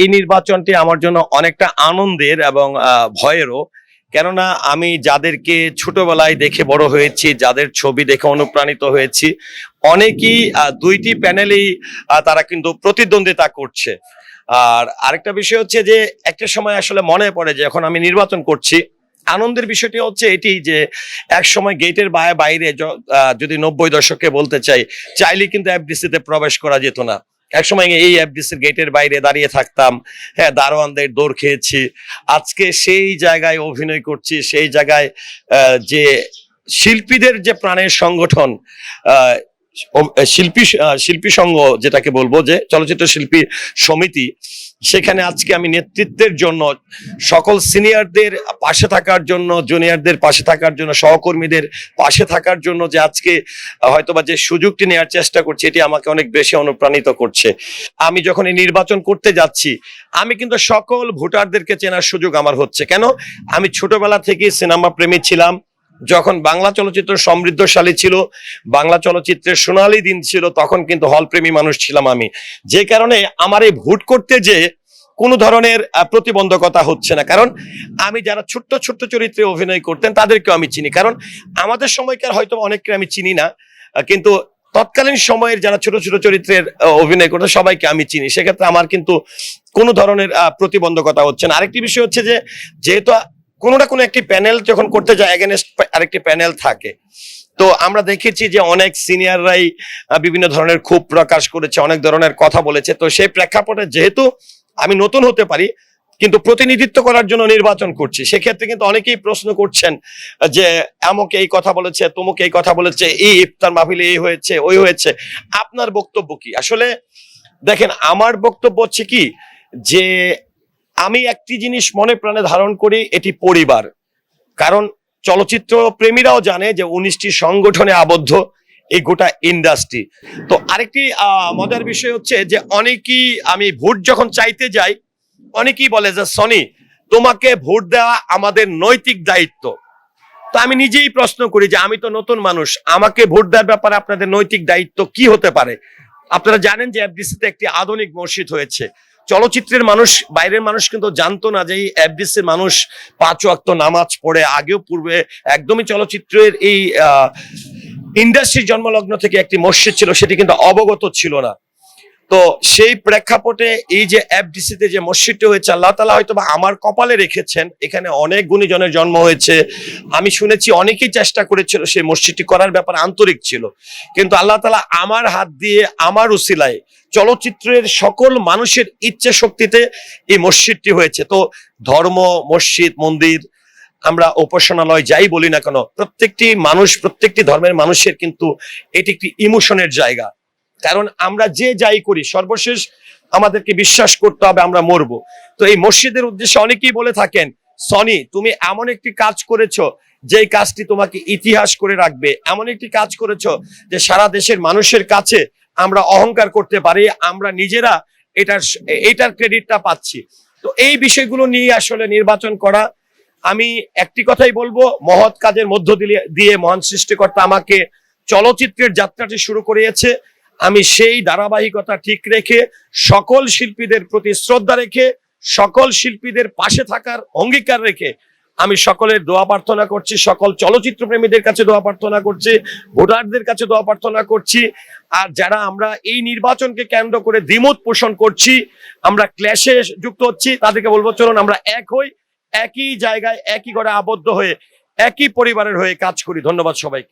এই নির্বাচনটি আমার জন্য অনেকটা আনন্দের এবং ভয়েরও। কেননা আমি যাদেরকে ছোটবেলায় দেখে বড় হয়েছি, যাদের ছবি দেখে অনুপ্রাণিত হয়েছি, অনেকেই দুইটি প্যানেলেই তারা কিন্তু প্রতিদ্বন্দ্বিতা করছে। আর আরেকটা বিষয় হচ্ছে যে, একটা সময় আসলে মনে পড়ে যে, এখন আমি নির্বাচন করছি। আনন্দের বিষয়টি হচ্ছে এটি যে, এক সময় গেটের বাইরে যদি নব্বই দশকে বলতে চাই চাইলে কিন্তু এফডিসিতে প্রবেশ করা যেত না। একসময় এই এফডিসির গেটের বাইরে দাঁড়িয়ে থাকতাম। হ্যাঁ দারোয়ানদের দৌড় খেয়েছি। আজকে সেই জায়গায় অভিনয় করছি, সেই জায়গায় যে শিল্পীদের যে প্রাণের সংগঠন শিল্পী শিল্পী সংঘ যেটাকে বলব যে চলচ্চিত্র শিল্পী সমিতি, সেখানে আজকে আমি নেতৃত্বের জন্য, সকল সিনিয়রদের পাশে থাকার জন্য, জুনিয়রদের পাশে থাকার জন্য, সহকর্মীদের পাশে থাকার জন্য যে আজকে হয়তোবা যে সুযোগটি নেওয়ার চেষ্টা করছি, এটি আমাকে অনেক বেশি অনুপ্রাণিত করছে। আমি যখন এই নির্বাচন করতে যাচ্ছি, আমি কিন্তু সকল ভোটারদেরকে চেনার সুযোগ আমার হচ্ছে। কেন? আমি ছোটবেলা থেকে সিনেমা প্রেমী ছিলাম। যখন বাংলা চলচ্চিত্র সমৃদ্ধশালী ছিল, বাংলা চলচ্চিত্রের সোনালী দিন ছিল, তখন কিন্তু হল প্রেমী মানুষ ছিলাম আমি। যে কারণে আমার এই ভোট করতে যে কোনো ধরনের প্রতিবন্ধকতা হচ্ছে না। কারণ আমি যারা ছোট্ট ছোট্ট চরিত্রে অভিনয় করতেন, তাদেরকেও আমি চিনি। কারণ আমাদের সময়কার হয়তো অনেককে আমি চিনি না কিন্তু তৎকালীন সময়ের যারা ছোট ছোট চরিত্রের অভিনয় করতো, সবাইকে আমি চিনি। সেক্ষেত্রে আমার কিন্তু কোনো ধরনের প্রতিবন্ধকতা হচ্ছে না। আরেকটি বিষয় হচ্ছে যে, যেহেতু কোনো না কোনো একটি প্যানেল যখন করতে যায় এগেনস্ট আরেকটি প্যানেল থাকে। তো আমরা দেখেছি যে অনেক সিনিয়ররাই বিভিন্ন ধরনের ক্ষোভ প্রকাশ করেছে, অনেক ধরনের কথা বলেছে। তো সেই প্রেক্ষাপটে যেহেতু আমি নতুন হতে পারি, কিন্তু প্রতিনিধিত্ব করার জন্য নির্বাচন করছি, সেক্ষেত্রে কিন্তু অনেকেই প্রশ্ন করছেন যে, আমকে এই কথা বলেছে, তুমুকে এই কথা বলেছে, এই ইফতার মাহফিলে এই হয়েছে, ওই হয়েছে। আপনার বক্তব্য কি? আসলে দেখেন, আমার বক্তব্য হচ্ছে কি, যে আমি একটি জিনিস মনে প্রাণে ধারণ করি, এটি পরিবার। কারণ চলচ্চিত্র প্রেমীরাও জানে যে উনিশটি সংগঠনে আবদ্ধ, এই গোটা ইন্ডাস্ট্রি তো আরেকটি মজার বিষয় হচ্ছে যে অনেকেই আমি ভোট যখন চাইতে যাই, অনেকেই বলে যে, সনি, তোমাকে ভোট দেওয়া আমাদের নৈতিক দায়িত্ব। তো আমি নিজেই প্রশ্ন করি যে, আমি তো নতুন মানুষ, আমাকে ভোট দেওয়ার ব্যাপারে আপনাদের নৈতিক দায়িত্ব কি হতে পারে? আপনারা জানেন যে এফডিসিতে একটি আধুনিক মসজিদ হয়েছে। চলচ্চিত্রের মানুষ, বাইরের মানুষ কিন্তু জানতো না যে এই এফডিসির মানুষ পাঁচ ওয়াক্ত নামাজ পড়ে। আগেও পূর্বে একদমই চলচ্চিত্রের এই ইন্ডাস্ট্রির জন্মলগ্ন থেকে একটি মসজিদ ছিল, সেটি কিন্তু অবগত ছিল না। তো সেই প্রেক্ষাপটে এই যে এফডিসিতে যে মসজিদটি হয়েছে, আল্লাহ তালা হয়তো আমার কপালে রেখেছেন। এখানে অনেক গুণীজনের জন্ম হয়েছে। আমি শুনেছি অনেকেই চেষ্টা করেছিল সেই মসজিদটি করার ব্যাপারে আন্তরিক ছিল। কিন্তু আল্লাহ তালা আমার হাত দিয়ে, আমার উসিলায় চলচ্চিত্রের সকল মানুষের ইচ্ছে শক্তিতে এই মসজিদটি হয়েছে। তো ধর্ম, মসজিদ, মন্দির আমরা উপাসনালয় যাই বলি না কেন, প্রত্যেকটি মানুষ, প্রত্যেকটি ধর্মের মানুষের কিন্তু এটি একটি ইমোশনের জায়গা। কারণ আমরা যে যাই করি, সর্বশেষ আমাদেরকে বিশ্বাস করতে হবে আমরা মরবো। তো এই মসজিদের উদ্দেশ্যে অনেকেই বলে থাকেন, সনি, তুমি এমন একটি কাজ করেছ যেই কাজটি তোমাকে ইতিহাস করে রাখবে। এমন একটি কাজ করেছ যে সারা দেশের মানুষের কাছে আমরা অহংকার করতে পারি, আমরা নিজেরা এটার এটার ক্রেডিটটা পাচ্ছি। তো এই বিষয়গুলো নিয়ে আসলে নির্বাচন করা, আমি একটি কথাই বলব, মহৎ কাজের মধ্য দিয়ে মহান সৃষ্টিকর্তা আমাকে চলচ্চিত্রের যাত্রাটি শুরু করিয়েছে। আমি সেই ধারাবাহিকতা ঠিক রেখে সকল শিল্পীদের প্রতি শ্রদ্ধা রেখে, সকল শিল্পীদের পাশে থাকার অঙ্গীকার রেখে আমি সকলের দোয়া প্রার্থনা করছি, সকল চলচ্চিত্র প্রেমীদের কাছে দোয়া প্রার্থনা করছি, ভোটারদের কাছে দোয়া প্রার্থনা করছি। আর যারা আমরা এই নির্বাচনকে কেন্দ্র করে দ্বিমত পোষণ করছি, আমরা ক্ল্যাশে যুক্ত হচ্ছি, তাদেরকে বলব, চলুন আমরা এক হই, একই জায়গায়, একই ঘরে আবদ্ধ হয়ে, একই পরিবারের হয়ে কাজ করি। ধন্যবাদ সবাইকে।